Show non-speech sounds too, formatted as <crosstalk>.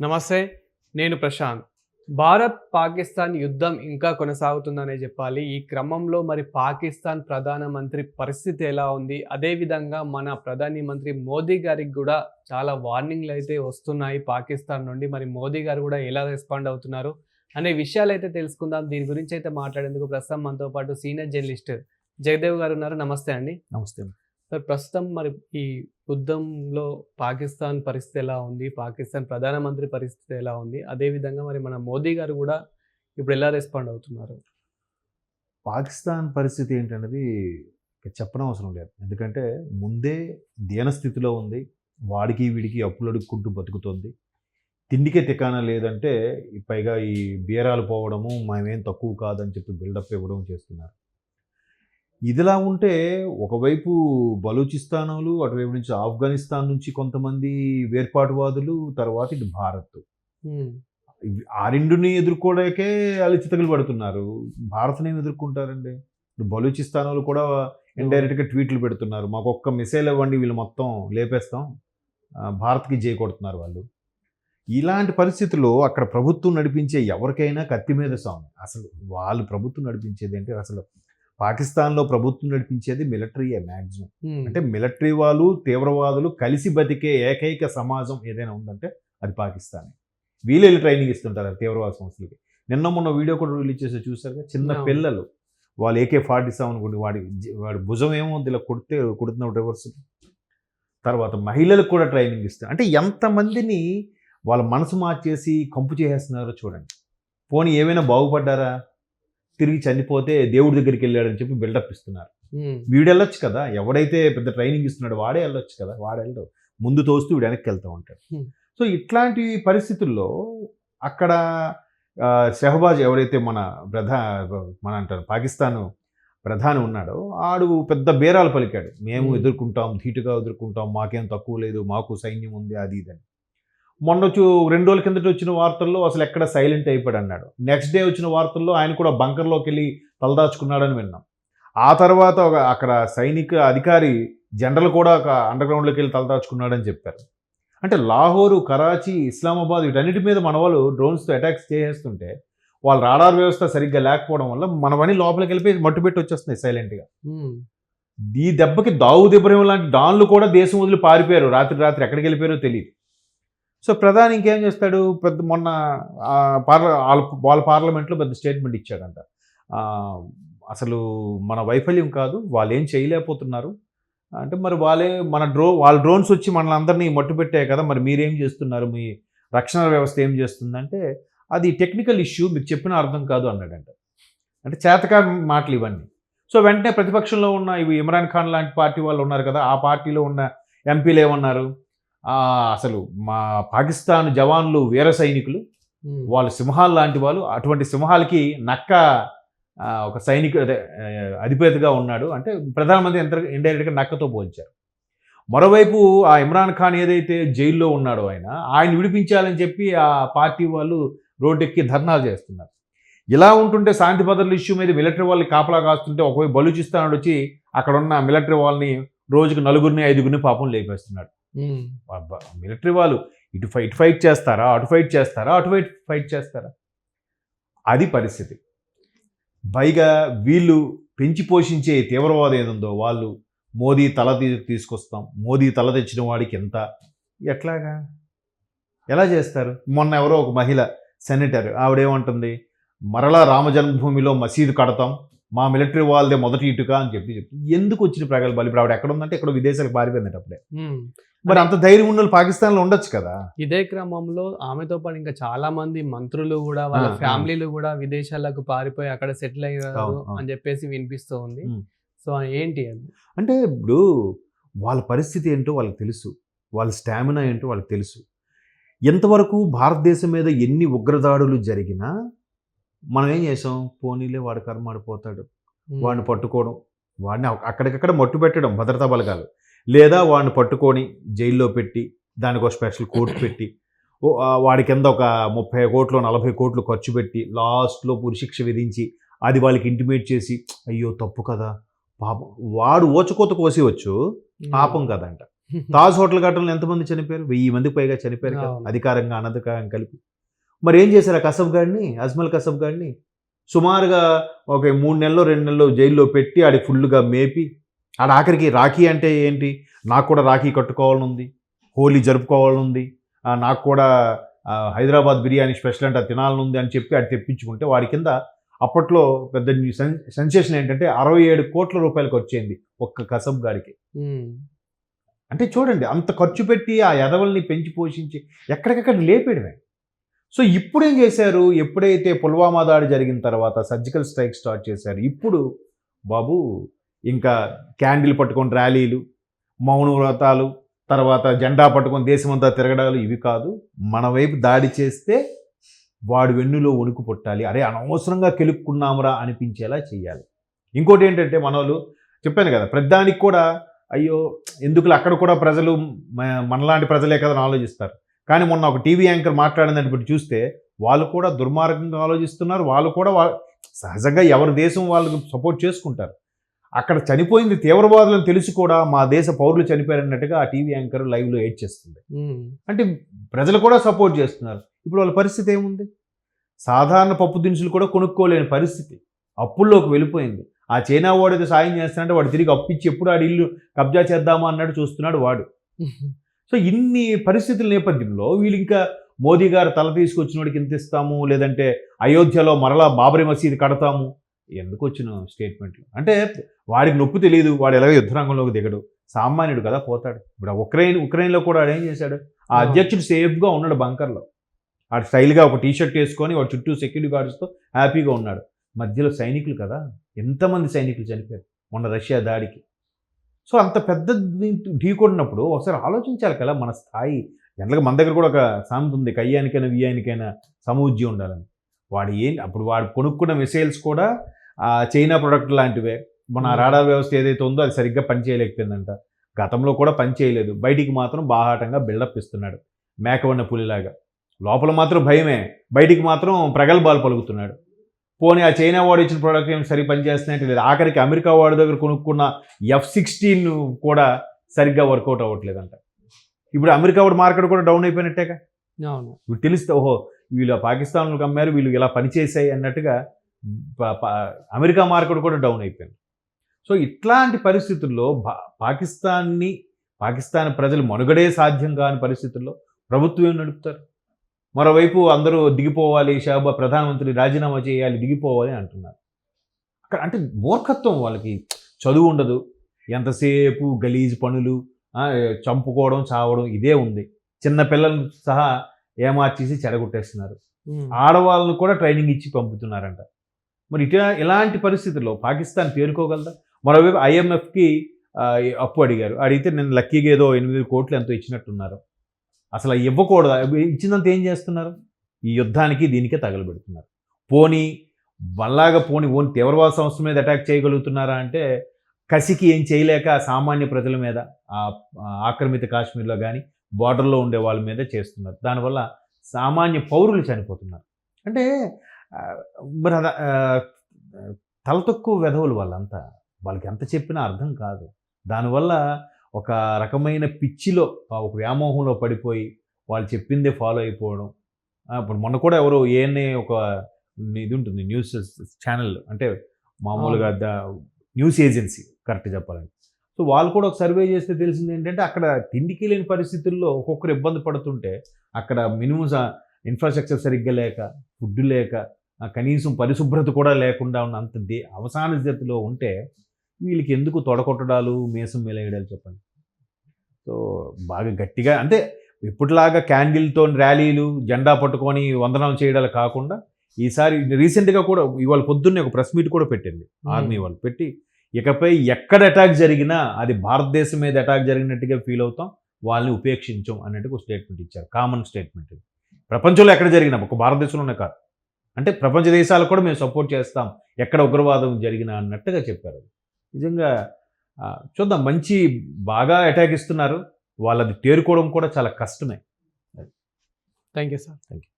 నమస్తే నేను ప్రశాంత్. భారత్ పాకిస్తాన్ యుద్ధం ఇంకా కొనసాగుతుందనే చెప్పాలి. ఈ క్రమంలో మరి పాకిస్తాన్ ప్రధానమంత్రి పరిస్థితి ఎలా ఉంది? అదేవిధంగా మన ప్రధాని మంత్రి మోదీ గారికి కూడా చాలా వార్నింగ్లు అయితే వస్తున్నాయి పాకిస్తాన్ నుండి. మరి మోదీ గారు కూడా ఎలా రెస్పాండ్ అవుతున్నారు అనే విషయాలు అయితే తెలుసుకుందాం. దీని గురించి అయితే మాట్లాడేందుకు ప్రస్తుతం మనతో పాటు సీనియర్ జర్నలిస్ట్ జగదేవ్ గారు ఉన్నారు. నమస్తే అండి. నమస్తే సార్ ప్రస్తుతం మరి ఈ యుద్ధంలో పాకిస్తాన్ పరిస్థితి ఎలా ఉంది? పాకిస్తాన్ ప్రధానమంత్రి పరిస్థితి ఎలా ఉంది? అదేవిధంగా మరి మన మోదీ గారు కూడా ఇప్పుడు ఎలా రెస్పాండ్ అవుతున్నారు? పాకిస్తాన్ పరిస్థితి ఏంటనేది చెప్పడం చెప్పనవసరం లేదు. ఎందుకంటే ముందే దీనస్థితిలో ఉంది. వాడికి వీడికి అప్పులు అడుక్కుంటూ బతుకుతోంది. తిండికే తికానా లేదంటే పైగా ఈ బీరాలు పోవడము మేమేం తక్కువ కాదని చెప్పి బిల్డప్ ఇవ్వడం చేస్తున్నారు. ఇదిలా ఉంటే ఒకవైపు బలూచిస్తానులు అటువైపు నుంచి ఆఫ్ఘనిస్తాన్ నుంచి కొంతమంది వేర్పాటువాదులు తర్వాత ఇటు భారత్. ఆ రెండుని ఎదుర్కోవడానికే వాళ్ళు చితకలు పడుతున్నారు. భారత్ని ఎదుర్కొంటారండి? బలూచిస్తాన్ కూడా ఇండైరెక్ట్గా ట్వీట్లు పెడుతున్నారు. మాకు ఒక్క మిసైల్ ఇవ్వండి వీళ్ళు మొత్తం లేపేస్తాం. భారత్కి జై కొడుతున్నారు వాళ్ళు. ఇలాంటి పరిస్థితుల్లో అక్కడ ప్రభుత్వం నడిపించే ఎవరికైనా కత్తి మీద సాంగ్ అసలు వాళ్ళు ప్రభుత్వం నడిపించేది అంటే అసలు పాకిస్తాన్లో ప్రభుత్వం నడిపించేది మిలిటరీయే మ్యాక్సిమం అంటే మిలిటరీ వాళ్ళు తీవ్రవాదులు కలిసి బతికే ఏకైక సమాజం ఏదైనా ఉందంటే అది పాకిస్తాన్. వీళ్ళు వెళ్ళి ట్రైనింగ్ ఇస్తుంటారు తీవ్రవాద సంస్థలకి. నిన్న మొన్న వీడియో కూడా రిలీజ్ చేసి చూసారుగా చిన్న. పిల్లలు. వాళ్ళు ఏకే ఫార్టీ సెవెన్ కూడా వాడి వాడి భుజం ఏమో ఇలా కొడితే కొడుతున్న రివర్స్ తర్వాత మహిళలకు కూడా ట్రైనింగ్ ఇస్తారు అంటే ఎంతమందిని వాళ్ళ మనసు మార్చేసి కంపు చేసేస్తున్నారో చూడండి. పోనీ ఏమైనా బాగుపడ్డారా? తిరిగి చనిపోతే దేవుడి దగ్గరికి వెళ్ళాడని చెప్పి బిల్డప్ ఇస్తున్నారు. వీడు వెళ్ళొచ్చు కదా? ఎవడైతే పెద్ద ట్రైనింగ్ ఇస్తున్నాడో వాడే వెళ్ళొచ్చు కదా? వాడు వెళ్ళడు. ముందు తోస్తూ వీడు వెనక్కి వెళ్తూ ఉంటాడు. సో ఇట్లాంటి పరిస్థితుల్లో అక్కడ షహబాజ్ ఎవరైతే మన ప్రధా మన అంటారు పాకిస్తాన్ ప్రధాని ఉన్నాడో ఆడు పెద్ద బేరాలు పలికాడు. మేము. ఎదుర్కొంటాం ధీటుగా ఎదుర్కొంటాం మాకేం తక్కువ లేదు మాకు సైన్యం ఉంది అది ఇదని మొన్న వచ్చి రెండు రోజుల కిందట వచ్చిన వార్తల్లో అసలు ఎక్కడ సైలెంట్ అయిపోయాడు అన్నాడు. నెక్స్ట్ డే వచ్చిన వార్తల్లో ఆయన కూడా బంకర్లోకి వెళ్ళి తలదాచుకున్నాడని విన్నాం. ఆ తర్వాత ఒక అక్కడ సైనిక అధికారి జనరల్ కూడా ఒక అండర్ గ్రౌండ్లోకి వెళ్ళి తలదాచుకున్నాడని చెప్పారు. అంటే లాహోరు కరాచీ ఇస్లామాబాద్ వీటన్నిటి మీద మన వాళ్ళు డ్రోన్స్తో అటాక్స్ చేసేస్తుంటే వాళ్ళ రాడార్ వ్యవస్థ సరిగ్గా లేకపోవడం వల్ల మనవన్నీ లోపలికి వెళ్ళిపోయి మట్టు పెట్టి వచ్చేస్తున్నాయి సైలెంట్గా. ఈ దెబ్బకి దావుద్ ఇబ్రహీం లాంటి డాన్లు కూడా దేశం వదిలి పారిపోయారు. రాత్రి రాత్రి ఎక్కడికి వెళ్ళిపోయారో తెలియదు సో ప్రధాని ఇంకేం చేస్తాడు? పెద్ద మొన్న పార్ల వాళ్ళ వాళ్ళ పార్లమెంట్లో పెద్ద స్టేట్మెంట్ ఇచ్చాడంట. అసలు మన వైఫల్యం కాదు వాళ్ళు ఏం చేయలేకపోతున్నారు. అంటే మరి వాళ్ళే మన డ్రో వాళ్ళ డ్రోన్స్ వచ్చి మనల్ని అందరినీ మట్టు పెట్టాయి కదా మరి మీరేం చేస్తున్నారు? మీ రక్షణ వ్యవస్థ ఏం చేస్తుందంటే అది టెక్నికల్ ఇష్యూ మీకు చెప్పిన అర్థం కాదు అన్నాడంట. అంటే చేతకా మాటలు ఇవన్నీ. సో వెంటనే ప్రతిపక్షంలో ఉన్న ఇవి ఇమ్రాన్ ఖాన్ లాంటి పార్టీ వాళ్ళు ఉన్నారు కదా ఆ పార్టీలో ఉన్న ఎంపీలు ఏమన్నారు? అసలు మా పాకిస్తాన్ జవాన్లు వీర సైనికులు వాళ్ళు సింహాలు లాంటి వాళ్ళు అటువంటి సింహాలకి నక్క ఒక ఆ, అధిపతిగా ఉన్నాడు. అంటే ప్రధానమంత్రి ఎంత ఇండైరెక్ట్గా నక్కతో పోల్చారు. మరోవైపు ఆ ఇమ్రాన్ ఖాన్ ఏదైతే జైల్లో ఉన్నాడో ఆయన ఆయన విడిపించాలని చెప్పి ఆ పార్టీ వాళ్ళు రోడ్డెక్కి ధర్నాలు చేస్తున్నారు. ఇలా ఉంటుంటే శాంతి భద్రతల ఇష్యూ మీద మిలిటరీ వాళ్ళని కాపలా కాస్తుంటే ఒకవైపు బలూచిస్తాన్ వచ్చి అక్కడ ఉన్న మిలిటరీ వాళ్ళని రోజుకు నలుగురిని ఐదుగురిని పాపం లేపేస్తున్నాడు. మిలిటరీ వాళ్ళు ఇటు ఫైట్ ఇటు ఫైట్ చేస్తారా? అటు ఫైట్ చేస్తారా? అటు ఫైట్ ఫైట్ చేస్తారా? అది పరిస్థితి. పైగా వీళ్ళు పెంచి పోషించే తీవ్రవాదం ఏదుందో వాళ్ళు మోదీ తల తీ- తీసుకొస్తాం. మోదీ తల తెచ్చిన వాడికి ఎంత? ఎట్లాగా? ఎలా చేస్తారు? మొన్న ఎవరో ఒక మహిళ సెనేటర్ ఆవిడేమంటుంది? మరలా రామ జన్మభూమిలో మసీదు కడతాం. మా మిలిటరీ వాళ్ళదే మొదటి ఇటుక అని చెప్పి చెప్పి ఎందుకు వచ్చిన ప్రగల్భాలు ఇప్పుడు ఆవిడ ఎక్కడ ఉందంటే ఇక్కడ విదేశాలకు పారిపోయిందట అప్పుడే. మరి అంత ధైర్యం ఉన్న వాళ్ళు పాకిస్తాన్లో ఉండొచ్చు కదా ఇదే క్రమంలో ఆమెతో పాటు ఇంకా చాలా మంది మంత్రులు కూడా వాళ్ళ. ఫ్యామిలీలు కూడా విదేశాలకు పారిపోయి అక్కడ సెటిల్ అయ్యారు. అని చెప్పేసి వినిపిస్తూ ఉంది. సో ఏంటి అది అంటే ఇప్పుడు వాళ్ళ పరిస్థితి ఏంటో వాళ్ళకి తెలుసు వాళ్ళ స్టామినా ఏంటో వాళ్ళకి తెలుసు ఎంతవరకు భారతదేశం మీద ఎన్ని ఉగ్రదాడులు జరిగినా మనం ఏం చేసాం? పోనీలే వాడు కర్మాడిపోతాడు ఉమ్, వాడిని పట్టుకోవడం. వాడిని అక్- అక్కడికక్కడ మట్టు పెట్టడం భద్రతా బలగాలు లేదా వాడిని పట్టుకొని జైల్లో పెట్టి దానికి ఒక స్పెషల్ కోర్టు పెట్టి వాడి కింద ఒక ముప్పై కోట్లు నలభై కోట్లు ఖర్చు పెట్టి లాస్ట్లో ఉరిశిక్ష విధించి అది వాళ్ళకి ఇంటిమేట్ చేసి అయ్యో తప్పు కదా. పాపం వాడు ఓచకోత కోసేవచ్చు. ఉమ్, పాపం కదంట. తాజ్ హోటల్ ఘటనలో ఎంతమంది చనిపోయారు? వెయ్యి మందికి పైగా చనిపోయారు. అధికారంగా అనధికారంగా కలిపి. మరి ఏం చేశారు ఆ కసబ్ గాడిని అజ్మల్ కసబ్ గాడిని సుమారుగా ఒక మూడు నెలలు రెండు నెలలు జైల్లో పెట్టి ఆడి ఫుల్గా మేపి ఆడ ఆఖరికి రాఖీ అంటే ఏంటి? నాకు కూడా రాఖీ కట్టుకోవాలని ఉంది హోలీ జరుపుకోవాలని ఉంది ఆ, నాకు కూడా హైదరాబాద్ బిర్యానీ స్పెషల్ అంటే తినాలని ఉంది అని చెప్పి అది తెప్పించుకుంటే వాడి కింద అప్పట్లో పెద్ద సెన్ సెన్సేషన్ ఏంటంటే అరవై ఏడు కోట్ల రూపాయలకు వచ్చేది ఒక్క కసబ్ గాడికి ఉమ్. అంటే చూడండి అంత ఖర్చు పెట్టి ఆ ఎదవల్ని పెంచి పోషించి ఎక్కడికక్కడ లేపేయడమే. సో ఇప్పుడు ఏం చేశారు? ఎప్పుడైతే పుల్వామా దాడి జరిగిన తర్వాత సర్జికల్ స్ట్రైక్ స్టార్ట్ చేశారు ఇప్పుడు బాబు ఇంకా క్యాండిల్ పట్టుకొని ర్యాలీలు మౌన వ్రతాలు తర్వాత జెండా పట్టుకొని దేశమంతా తిరగడాలు ఇవి కాదు. మన వైపు దాడి చేస్తే వాడు వెన్నులో వణుకు పుట్టాలి. అరే అనవసరంగా కెలుక్కున్నామురా అనిపించేలా చేయాలి. ఇంకోటి ఏంటంటే మనోళ్ళు చెప్పాను కదా ప్రతిదానికి కూడా అయ్యో ఎందుకులే అక్కడ కూడా ప్రజలు మనలాంటి ప్రజలే కదా అని ఆలోచిస్తారు. కానీ మొన్న ఒక టీవీ యాంకర్ మాట్లాడిందని ఇప్పుడు చూస్తే వాళ్ళు కూడా దుర్మార్గంగా ఆలోచిస్తున్నారు. వాళ్ళు కూడా వా- సహజంగా ఎవరి దేశం వాళ్ళకు సపోర్ట్ చేసుకుంటారు. అక్కడ చనిపోయింది తీవ్రవాదులను తెలిసి కూడా మా దేశ పౌరులు చనిపోయారన్నట్టుగా ఆ టీవీ యాంకర్ లైవ్లో ఏడ్ చేస్తుంది. అంటే ప్రజలు కూడా సపోర్ట్ చేస్తున్నారు. ఇప్పుడు వాళ్ళ పరిస్థితి ఏముంది? సాధారణ పప్పు దినుసులు కూడా కొనుక్కోలేని పరిస్థితి. అప్పుల్లోకి వెళ్ళిపోయింది. ఆ చైనా వాడు ఏదో సాయం చేస్తానంటే వాడు తిరిగి అప్పిచ్చి ఎప్పుడు ఆడి ఇల్లు కబ్జా చేద్దామా అన్నట్టు చూస్తున్నాడు వాడు. <laughs> సో ఇన్ని పరిస్థితుల నేపథ్యంలో వీళ్ళు ఇంకా మోదీ గారు తల తీసుకొచ్చినోడికి ఇంత ఇస్తాము? లేదంటే అయోధ్యలో మరలా బాబరీ మసీద్ కడతాము? ఎందుకు వచ్చిన స్టేట్మెంట్లు అంటే వాడికి నొప్పి తెలియదు వాడు ఎలాగో యుద్ధరంగంలోకి దిగడు. సామాన్యుడు కదా పోతాడు. ఇప్పుడు ఉక్రెయిన్ ఉక్రెయిన్లో కూడా వాడు ఏం చేశాడు? ఆ అధ్యక్షుడు సేఫ్గా ఉన్నాడు బంకర్లో. వాడు స్టైల్గా ఒక టీ షర్ట్ వేసుకొని వాడు చుట్టూ సెక్యూరిటీ గార్డ్స్తో హ్యాపీగా ఉన్నాడు. మధ్యలో సైనికులు కదా ఎంతమంది సైనికులు చనిపోయారు? మొన్న రష్యా దాడికి. సో అంత పెద్ద దీంతో ఢీకొట్టినప్పుడు ఒకసారి ఆలోచించాలి కదా మన స్థాయి. జనరల్గా మన దగ్గర కూడా ఒక సామెత ఉంది కయ్యానికైనా వియ్యానికైనా సమూజ్యం ఉండాలని. వాడు ఏం అప్పుడు వాడు కొనుక్కున్న మిసైల్స్ కూడా ఆ చైనా ప్రొడక్ట్ లాంటివే. మన. రాడార్ వ్యవస్థ ఏదైతే ఉందో అది సరిగ్గా పనిచేయలేకపోయిందంట గతంలో కూడా పనిచేయలేదు బయటికి మాత్రం బాహాటంగా బిల్డప్ ఇస్తున్నాడు. మేకవన్న పులిలాగా. లోపల మాత్రం భయమే. బయటికి మాత్రం ప్రగల్భాలు పలుకుతున్నాడు. పోనీ ఆ చైనా వాడు ఇచ్చిన ప్రోడక్ట్ ఏమి సరి పనిచేస్తున్నాయంటే లేదు. ఆఖరికి అమెరికా వాడి దగ్గర కొనుక్కున్న ఎఫ్ సిక్స్టీన్ కూడా సరిగ్గా వర్కౌట్ అవ్వట్లేదంట. ఇప్పుడు అమెరికా వాడి మార్కెట్ కూడా డౌన్ అయిపోయినట్టేగా? అవును. ఇప్పుడు తెలిస్తే ఓహో వీళ్ళు పాకిస్తాన్లకు అమ్మారు వీళ్ళు ఇలా పనిచేసాయి అన్నట్టుగా అమెరికా మార్కెట్ కూడా డౌన్ అయిపోయింది. సో ఇట్లాంటి పరిస్థితుల్లో పాకిస్తాన్ని పాకిస్తాన్ ప్రజలు మనుగడే సాధ్యం కాని పరిస్థితుల్లో ప్రభుత్వం ఏం నడుపుతారు? మరోవైపు అందరూ దిగిపోవాలి షాబా ప్రధానమంత్రి రాజీనామా చేయాలి దిగిపోవాలి అంటున్నారు. అక్కడ అంటే మూర్ఖత్వం వాళ్ళకి. చదువు ఉండదు. ఎంతసేపు గలీజ్ పనులు చంపుకోవడం చావడం ఇదే ఉంది. చిన్న పిల్లలు సహా ఏమార్చేసి చెడగొట్టేస్తున్నారు. ఆడవాళ్ళను కూడా ట్రైనింగ్ ఇచ్చి పంపుతున్నారంట. మరి ఇట ఇలాంటి పరిస్థితుల్లో పాకిస్తాన్ పేరుకోగలదా? మరోవైపు ఐఎంఎఫ్కి అప్పు అడిగారు. అడిగితే నేను లక్కీగా ఏదో ఎనిమిది కోట్లు ఎంతో ఇచ్చినట్టున్నారు. అసలు ఇవ్వకూడదు? ఇచ్చినంత ఏం చేస్తున్నారు? ఈ యుద్ధానికి దీనికే తగలబెడుతున్నారు. పోనీ వల్లాగా పోని ఓన్ తీవ్రవాద సంస్థ మీద అటాక్ చేయగలుగుతున్నారా అంటే కసికి ఏం చేయలేక సామాన్య ప్రజల మీద ఆక్రమిత కాశ్మీర్లో కానీ బార్డర్లో ఉండే వాళ్ళ మీద చేస్తున్నారు. దానివల్ల సామాన్య పౌరులు చనిపోతున్నారు. అంటే మరి తల తక్కువ వెధవులు వాళ్ళంతా వాళ్ళకి ఎంత చెప్పినా అర్థం కాదు. దానివల్ల ఒక రకమైన పిచ్చిలో ఒక వ్యామోహంలో పడిపోయి వాళ్ళు చెప్పిందే ఫాలో అయిపోవడం. ఇప్పుడు మొన్న కూడా ఎవరో ఏఎన్ఏ ఒక ఇది ఉంటుంది న్యూస్ ఛానల్ అంటే మామూలుగా ద న్యూస్ ఏజెన్సీ కరెక్ట్ చెప్పాలంటే. సో వాళ్ళు కూడా ఒక సర్వే చేస్తే తెలిసింది ఏంటంటే అక్కడ తిండికి లేని పరిస్థితుల్లో ఒక్కొక్కరు ఇబ్బంది పడుతుంటే అక్కడ మినిమం ఇన్ఫ్రాస్ట్రక్చర్ సరిగ్గా లేక ఫుడ్ లేక కనీసం పరిశుభ్రత కూడా లేకుండా ఉన్న అంత అవసాన స్థితిలో ఉంటే వీళ్ళకి ఎందుకు తొడకొట్టడాలు మేసం మెలేయడాలు చెప్పండి. సో బాగా గట్టిగా అంటే ఇప్పటిలాగా క్యాండిల్తో ర్యాలీలు జెండా పట్టుకొని వందనాలు చేయడాలు కాకుండా ఈసారి రీసెంట్గా కూడా ఇవాళ పొద్దున్నే ఒక ప్రెస్ మీట్ కూడా పెట్టింది ఆర్మీ వాళ్ళు. పెట్టి ఇకపై ఎక్కడ అటాక్ జరిగినా అది భారతదేశం మీద అటాక్ జరిగినట్టుగా ఫీల్ అవుతాం వాళ్ళని ఉపేక్షించం అన్నట్టుగా ఒక స్టేట్మెంట్ ఇచ్చారు. కామన్ స్టేట్మెంట్ ప్రపంచంలో ఎక్కడ జరిగినా ఒక భారతదేశంలోనే కాదు. అంటే ప్రపంచ దేశాలకు కూడా మేము సపోర్ట్ చేస్తాం. ఎక్కడ ఉగ్రవాదం జరిగినా అన్నట్టుగా చెప్పారు నిజంగా చూద్దాం మంచి బాగా అటాక్ ఇస్తున్నారు. వాళ్ళది తేరుకోవడం కూడా చాలా కష్టమే. Thank you sir thank you